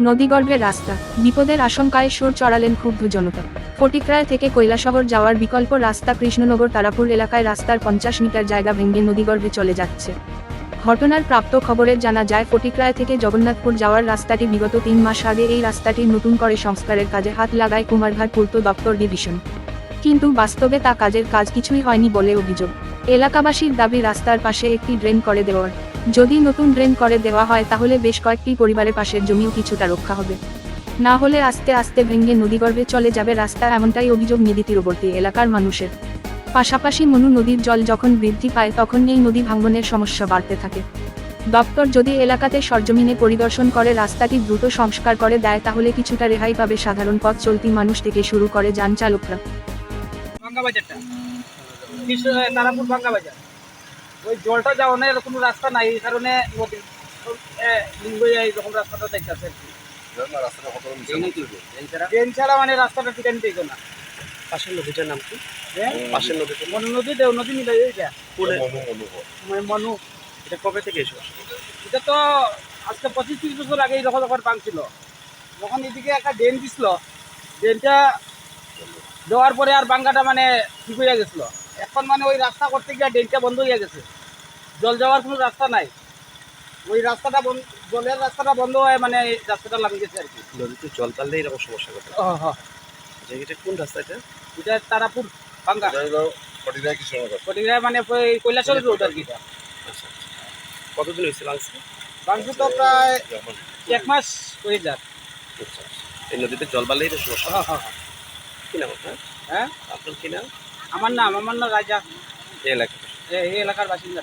নদীগর্ভের রাস্তা। বিপদের আশঙ্কায় সুর চড়ালেন ক্ষুব্ধ জনতা। ফটিকরায় থেকে কৈলাসহর যাওয়ার বিকল্প রাস্তা কৃষ্ণনগর তারাপুর এলাকায় রাস্তার পঞ্চাশ মিটার জায়গা ভেঙে নদীগর্ভে চলে যাচ্ছে। ঘটনার প্রাপ্ত খবরের জানা যায়, ফটিকরায় থেকে জগন্নাথপুর যাওয়ার রাস্তাটি বিগত তিন মাস আগে এই রাস্তাটি নতুন করে সংস্কারের কাজে হাত লাগায় কুমারঘাট পূর্ত দপ্তর ডিভিশন। কিন্তু বাস্তবে তা কাজের কাজ কিছুই হয়নি বলে অভিযোগ। এলাকাবাসীর দাবি, রাস্তার পাশে একটি ড্রেন করে দেওয়ার। যদি নতুন ড্রেন করে দেওয়া হয়, তাহলে বেশ কয়েকটি পরিবারের পাশের জমিও কিছুটা রক্ষা হবে। না হলে আস্তে আস্তে ভেঙে নদীগর্ভে চলে যাবে রাস্তা, এমনটাই অভিযোগ নদী তীরবর্তী এলাকার মানুষের। পাশাপাশি মনু নদীর জল যখন বৃদ্ধি পায় তখন এই নদী ভাঙ্গনের সমস্যা বাড়তে থাকে। দপ্তর যদি এলাকাতে সরজমিনে পরিদর্শন করে, রাস্তাটি দ্রুত সংস্কার করে দেয়, তাহলে কিছুটা রেহাই পাবে সাধারণ পথ চলতি মানুষ থেকে শুরু করে যান চালকরা। ভাঙ্গা বাজারটা কৃষ্ণ তারাপুর ভাঙ্গা বাজার ওই জলটা যাওয়ানোর কোনো রাস্তা নাই এই কারণে নদী লিঙ্গ এইরকম রাস্তাটা দেখতেছে ট্রেন ছাড়া? মানে রাস্তাটা ঠিক আমি না। পাশের নদীটার নাম কি? হ্যাঁ? পাশের নদীটার মনু নদী দেও নদী মিলে এইটা মানে এটা কবে থেকে এসো এটা তো আজকে পঁচিশ তিরিশ বছর আগে এইরকম যখন ভাঙছিল যখন এদিকে একটা ড্রেন দিছিল ড্রেনটা দেওয়ার পরে আর বাঙ্গাটা মানে ঠিক হয়ে গেছিল। এখন মানে ওই রাস্তা করতে গিয়ে ড্রেনটা বন্ধ হয়ে গেছে। জল যাওয়ার কোনো রাস্তা নাই। ওই রাস্তাটা বন্ধ জলের রাস্তাটা বন্ধ হয়ে মানে এই রাস্তাটা লাগাই গেছে আর কি। নদীতে জল পারলে এরকম সমস্যা করতে আচ্ছা এটা কোন রাস্তা এটা? এটা তারাপুর বাঙ্গা। কটিগ্রায় মানে ওই কৈলাসরের রোড আর কি। এটা। আচ্ছা আচ্ছা। কতদিন হয়েছে ভাঙছে বাংশু তো প্রায় এক মাস হয়ে যাক। আচ্ছা। এই নদীতে জল পারলেই তো সমস্যা। হ, হ, হ। কি নাম আপনার? হ্যাঁ? আপনার কি নাম? আমার নাম আমার নাম রাজা। এই এই এই এলাকার বাসিন্দা।